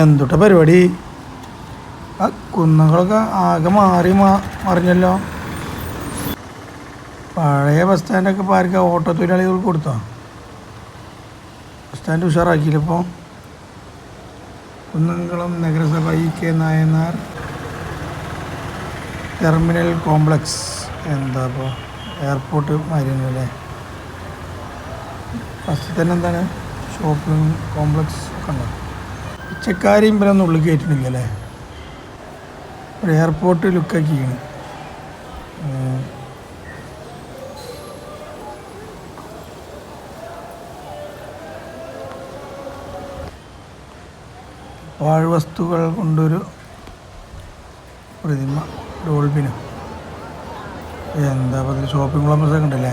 എന്തുട്ട പരിപാടി? ആ കുന്നുകളൊക്കെ ആകെ മാറി മറിഞ്ഞല്ലോ. പഴയ ബസ് സ്റ്റാൻഡൊക്കെ ഇപ്പോൾ ആർക്കാ? ഓട്ടോ തൊഴിലാളികൾക്ക് കൊടുത്തോ? ബസ് സ്റ്റാൻഡ് ഉഷാറാക്കിയില്ല ഇപ്പോൾ കുന്നംകുളം നഗരസഭ E K Nayanar terminal complex. എന്താ ഇപ്പോൾ എയർപോർട്ട് മാറിയല്ലേ ഫസ്റ്റ് തന്നെ എന്താണ്? ഷോപ്പിംഗ് കോംപ്ലക്സ് ഒക്കെ ഉണ്ടോ? പിച്ചക്കാരെയും ഇവരൊന്നും ഉള്ളിൽ കയറ്റുന്നില്ല അല്ലേ ഒരു എയർപോർട്ട് ലുക്കാക്കിയാണ് പാഴ്വസ്തുക്കൾ കൊണ്ടൊരു പ്രതിമ ഡോൾബിന്. എന്താ പറയുക ഷോപ്പിംഗ് കോംപ്ലക്സ് ഒക്കെ ഉണ്ടല്ലേ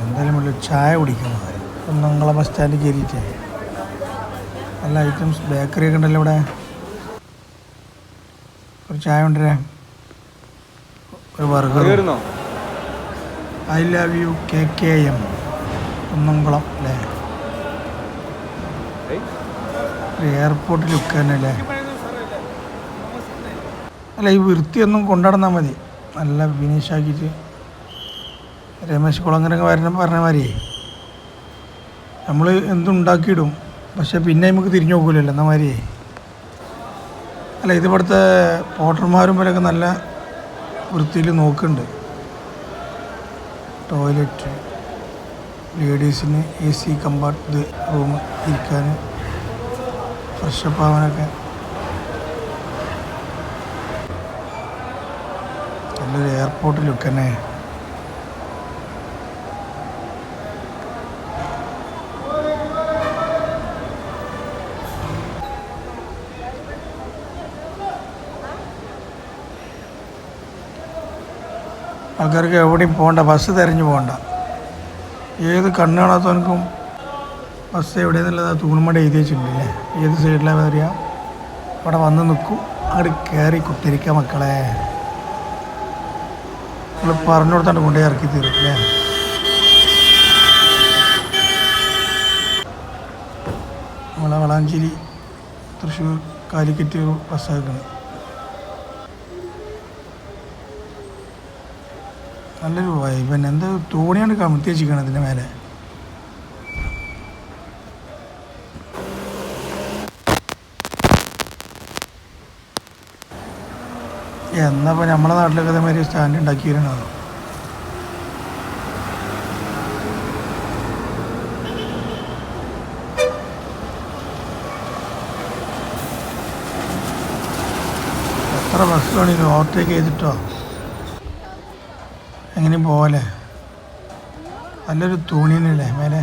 എന്തായാലും ചായ കുടിക്കണം കുന്നംകുളം ബസ് സ്റ്റാൻഡ് കയറിയിട്ട് നല്ല ഐറ്റംസ് ബേക്കറി ഒക്കെ ഉണ്ടല്ലോ ഇവിടെ. ഒരു ചായ കൊണ്ടുവരാം. ഒരു burger I love you K K M Kunnamkulam അല്ലേ? ഒരു എയർപോർട്ട് ലുക്ക് തന്നെ അല്ലേ? അല്ല ഈ വൃത്തിയൊന്നും കൊണ്ടുനടന്നാൽ മതി. നല്ല ഫിനിഷ് ആക്കിയിട്ട്. രമേശ് കുളങ്ങരങ്ങ് വരണം പറഞ്ഞ മാതിരി നമ്മൾ എന്തുണ്ടാക്കിയിടും. പക്ഷെ പിന്നെ നമുക്ക് തിരിഞ്ഞു നോക്കില്ലല്ലോ എന്ന മാതിരി. അല്ല ഇത് ഇവിടുത്തെ പോട്ടർമാരും പോലെയൊക്കെ നല്ല വൃത്തിയിൽ നോക്കുന്നുണ്ട്. ടോയ്ലറ്റ് ലേഡീസിന് എ സി കമ്പാർട്ട് റൂം ഇരിക്കാൻ ഫ്രഷപ്പ് ആവാനൊക്കെ. നല്ലൊരു എയർപോർട്ട് ലുക്ക് തന്നെ. ആൾക്കാർക്ക് എവിടെയും പോകണ്ട ബസ് തിരഞ്ഞു പോകണ്ട. ഏത് കണ്ണ് കാണാത്തവനക്കും ബസ് എവിടെയെന്നുള്ളത് തൂണുമട എഴുതി വെച്ചിട്ടുണ്ടല്ലേ ഏത് സൈഡിലാണ് വരിക? അവിടെ വന്ന് നിൽക്കും. അങ്ങോട്ട് കയറി കുത്തിരിക്കുക മക്കളെ. നമ്മൾ പറഞ്ഞു കൊടുത്താണ്ട് കൊണ്ടേ ഇറക്കി തീരും അല്ലേ? നമ്മളെ വളാഞ്ചേരി തൃശ്ശൂർ കാലിക്കറ്റ് ബസ്സാക്കണം നല്ലൊരു വൈബൻ എന്താ തോണിയാണ് കമത്തി വെച്ചിരിക്കണം ഇതിന്റെ മേലെ. എന്നപ്പോൾ നമ്മളെ നാട്ടിലൊക്കെ ഇതേമാതിരി സ്റ്റാൻഡ് ഉണ്ടാക്കി വരണത് എത്ര ഇത് ഓവർടേക്ക് ചെയ്തിട്ടോ? എങ്ങനെയും പോവല്ലേ? നല്ലൊരു തൂണിനല്ലേ മേലെ?